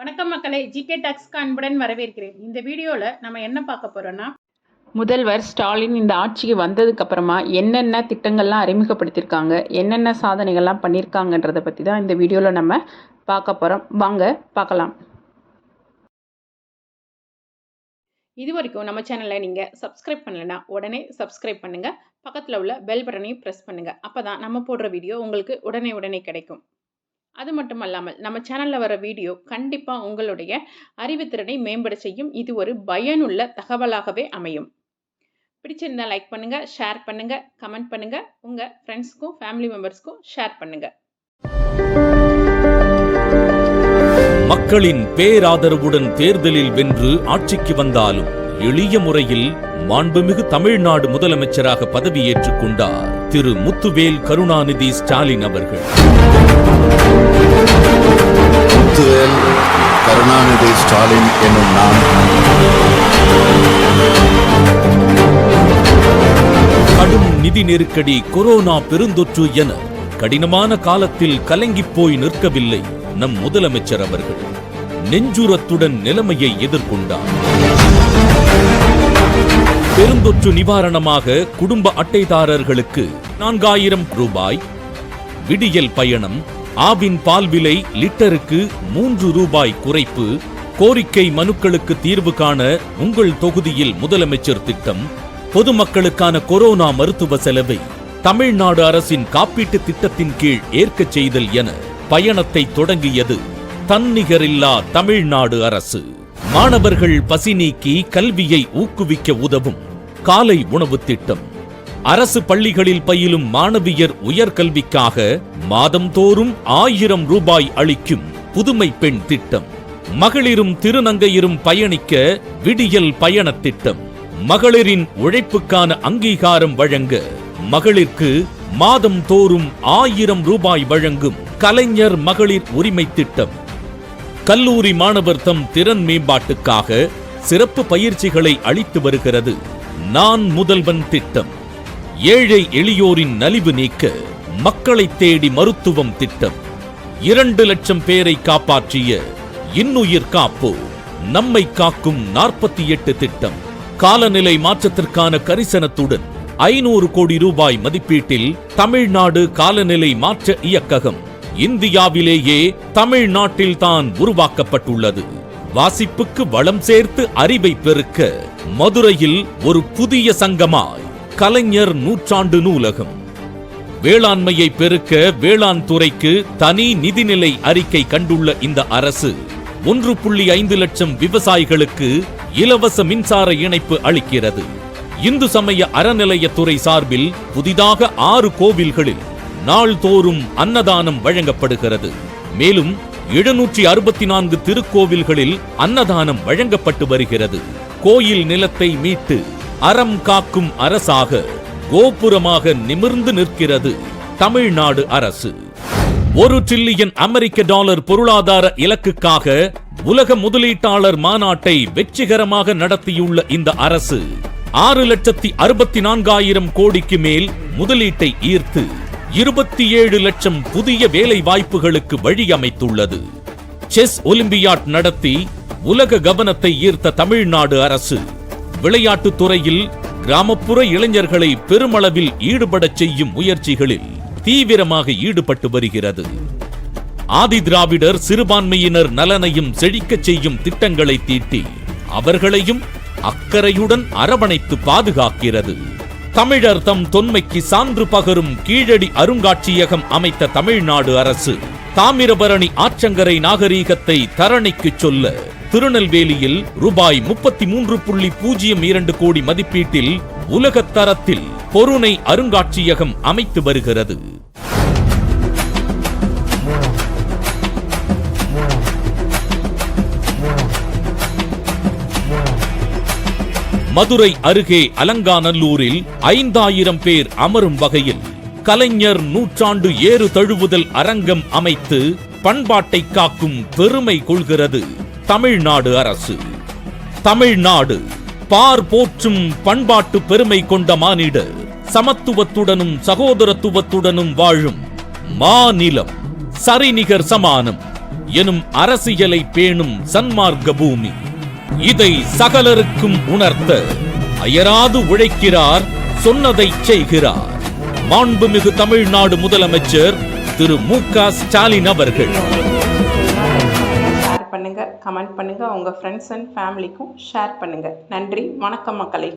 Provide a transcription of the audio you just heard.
வணக்கம் மக்களே ஜிகே டாக்ஸ்க்கு அன்புடன் வரவேற்கிறேன். இந்த வீடியோவில் நம்ம என்ன பார்க்க போகிறோன்னா முதல்வர் ஸ்டாலின் இந்த ஆட்சிக்கு வந்ததுக்கு அப்புறமா என்னென்ன திட்டங்கள்லாம் அறிமுகப்படுத்தியிருக்காங்க என்னென்ன சாதனைகள்லாம் பண்ணியிருக்காங்கன்றதை பற்றி தான் இந்த வீடியோவில் நம்ம பார்க்க போகிறோம் வாங்க பார்க்கலாம். இது வரைக்கும் நம்ம சேனலை நீங்கள் சப்ஸ்கிரைப் பண்ணலைன்னா உடனே சப்ஸ்கிரைப் பண்ணுங்கள் பக்கத்தில் உள்ள பெல் பட்டனையும் ப்ரெஸ் பண்ணுங்கள் அப்போ தான் நம்ம போடுற வீடியோ உங்களுக்கு உடனே உடனே கிடைக்கும். அது மட்டும் அல்லாமல் நம்ம சேனலில் வர வீடியோ கண்டிப்பாக உங்களுடைய அறிவுத்திறனை மேம்பட செய்யும். இது ஒரு பயனுள்ள தகவலாகவே அமையும். பிடிச்சிருந்தா லைக் பண்ணுங்கள் ஷேர் பண்ணுங்கள் கமெண்ட் பண்ணுங்கள் உங்கள் ஃப்ரெண்ட்ஸ்க்கும் ஃபேமிலி மெம்பர்ஸ்க்கும் ஷேர் பண்ணுங்கள் மக்களின் பேராதரவுடன் தேர்தலில் வென்று ஆட்சிக்கு வந்தாலும் எளிய முறையில் மாண்புமிகு தமிழ்நாடு முதலமைச்சராக பதவியேற்றுக் கொண்டார். திரு முத்துவேல் கருணாநிதி ஸ்டாலின் அவர்கள். முத்துவேல் கருணாநிதி ஸ்டாலின் என்னும் நான். கடும் நிதி நெருக்கடி கொரோனா பெருந்தொற்று என கடினமான காலத்தில் கலங்கிப் போய் நிற்கவில்லை நம் முதலமைச்சர் அவர்கள். நெஞ்சுரத்துடன் நிலைமையை எதிர்கொண்டார். பெருந்தொற்று நிவாரணமாக குடும்ப அட்டைதாரர்களுக்கு நான்காயிரம் ரூபாய் விடியல் பயணம் ஆவின் பால் விலை லிட்டருக்கு மூன்று ரூபாய் குறைப்பு கோரிக்கை மனுக்களுக்கு தீர்வு காண உங்கள் தொகுதியில் முதலமைச்சர் திட்டம் பொதுமக்களுக்கான கொரோனா மருத்துவ செலவை தமிழ்நாடு அரசின் காப்பீட்டு திட்டத்தின் கீழ் ஏற்கச் செய்தல் என பயணத்தை தொடங்கியது தன்னிகரில்லா தமிழ்நாடு அரசு. மாணவர்கள் பசி நீக்கி கல்வியை ஊக்குவிக்க உதவும் காலை உணவு திட்டம். அரசு பள்ளிகளில் பயிலும் மாணவியர் உயர்கல்விக்காக மாதந்தோறும் ஆயிரம் ரூபாய் அளிக்கும் புதுமை பெண் திட்டம். மகளிரும் திருநங்கையரும் பயணிக்க விடியல் பயண திட்டம். மகளிரின் உழைப்புக்கான அங்கீகாரம் வழங்க மகளிர்க்கு மாதம் தோறும் ஆயிரம் ரூபாய் வழங்கும் கலைஞர் மகளிர் உரிமை திட்டம். கல்லூரி மாணவர் தம் திறன் மேம்பாட்டுக்காக சிறப்பு பயிற்சிகளை அளித்து வருகிறது. நான் முதல்வன் திட்டம். ஏழை எளியோரின் நலிவு நீக்க மக்களை தேடி மருத்துவம் திட்டம். இரண்டு லட்சம் பேரை காப்பாற்றிய இன்னுயிர் காப்போ நம்மை காக்கும் நாற்பத்தி எட்டு திட்டம். காலநிலை மாற்றத்திற்கான கரிசனத்துடன் ஐநூறு கோடி ரூபாய் மதிப்பீட்டில் தமிழ்நாடு காலநிலை மாற்ற இயக்ககம். இந்தியாவிலேயே தமிழ்நாட்டில் தான் உருவாக்கப்பட்டுள்ளது. வாசிப்புக்கு வளம் சேர்த்து அறிவை பெருக்க மதுரையில் ஒரு புதிய சங்கமாய் கலைஞர் நூற்றாண்டு நூலகம். வேளாண்மையை பெருக்க வேளாண் துறைக்கு தனி நிதிநிலை அறிக்கை கண்டுள்ள இந்த அரசு ஒன்று புள்ளி ஐந்து லட்சம் விவசாயிகளுக்கு இலவச மின்சார இணைப்பு அளிக்கிறது. இந்து சமய அறநிலையத்துறை சார்பில் புதிதாக ஆறு கோவில்களில் நாள்தோறும் அன்னதானம் வழங்கப்படுகிறது. மேலும் எழுநூற்றி அறுபத்தி நான்கு திருக்கோவில்களில் அன்னதானம் வழங்கப்பட்டு வருகிறது. கோயில் நிலத்தை மீட்டு அறம் காக்கும் அரசாக கோபுரமாக நிமிர்ந்து நிற்கிறது தமிழ்நாடு அரசு. ஒரு டிரில்லியன் அமெரிக்க டாலர் பொருளாதார இலக்குக்காக உலக முதலீட்டாளர் மாநாட்டை வெற்றிகரமாக நடத்தியுள்ள இந்த அரசு ஆறு லட்சத்தி அறுபத்தி நான்காயிரம் கோடிக்கு மேல் முதலீட்டை ஈர்த்து இருபத்தி ஏழு லட்சம் புதிய வேலை வாய்ப்புகளுக்கு வழியமைத்துள்ளது. செஸ் ஒலிம்பியாட் நடத்தி உலக கவனத்தை ஈர்த்த தமிழ்நாடு அரசு விளையாட்டுத் துறையில் கிராமப்புற இளைஞர்களை பெருமளவில் ஈடுபடச் செய்யும் முயற்சிகளில் தீவிரமாக ஈடுபட்டு வருகிறது. ஆதி திராவிடர் சிறுபான்மையினர் நலனையும் செழிக்கச் செய்யும் திட்டங்களை தீட்டி அவர்களையும் அக்கறையுடன் அரவணைத்து பாதுகாக்கிறது. தமிழர் தம் தொன்மைக்கு சான்று பகரும் கீழடி அருங்காட்சியகம் அமைத்த தமிழ்நாடு அரசு. தாமிரபரணி ஆற்றங்கரை நாகரீகத்தை தரணிக்குச் சொல்ல. திருநெல்வேலியில் ரூபாய் முப்பத்தி மூன்று புள்ளி பூஜ்ஜியம் இரண்டு கோடி மதிப்பீட்டில் உலகத் தரத்தில் பொருணை அருங்காட்சியகம் அமைத்து வருகிறது. மதுரை அருகே அலங்காநல்லூரில் ஐந்தாயிரம் பேர் அமரும் வகையில் கலைஞர் நூற்றாண்டு ஏறு தழுவுதல் அரங்கம் அமைத்து பண்பாட்டை காக்கும் பெருமை கொள்கிறது தமிழ்நாடு அரசு. தமிழ்நாடு பார் போற்றும் பண்பாட்டு பெருமை கொண்ட மானிடர் சமத்துவத்துடனும் சகோதரத்துவத்துடனும் வாழும் மாநிலம் சரிநிகர் சமானம் எனும் அரசியலை பேணும் சன்மார்க்க பூமி. இதை சகலருக்கும் உணர்த்த அயராது உழைக்கிறார் சொன்னதை செய்கிறார். மாண்புமிகு தமிழ்நாடு முதலமைச்சர் திரு மு க ஸ்டாலின் அவர்கள். ஷேர் பண்ணுங்க கமெண்ட் பண்ணுங்க உங்க ஃப்ரெண்ட்ஸ் அண்ட் ஃபேமிலிக்கும் ஷேர் பண்ணுங்க. நன்றி வணக்கம் மக்களை.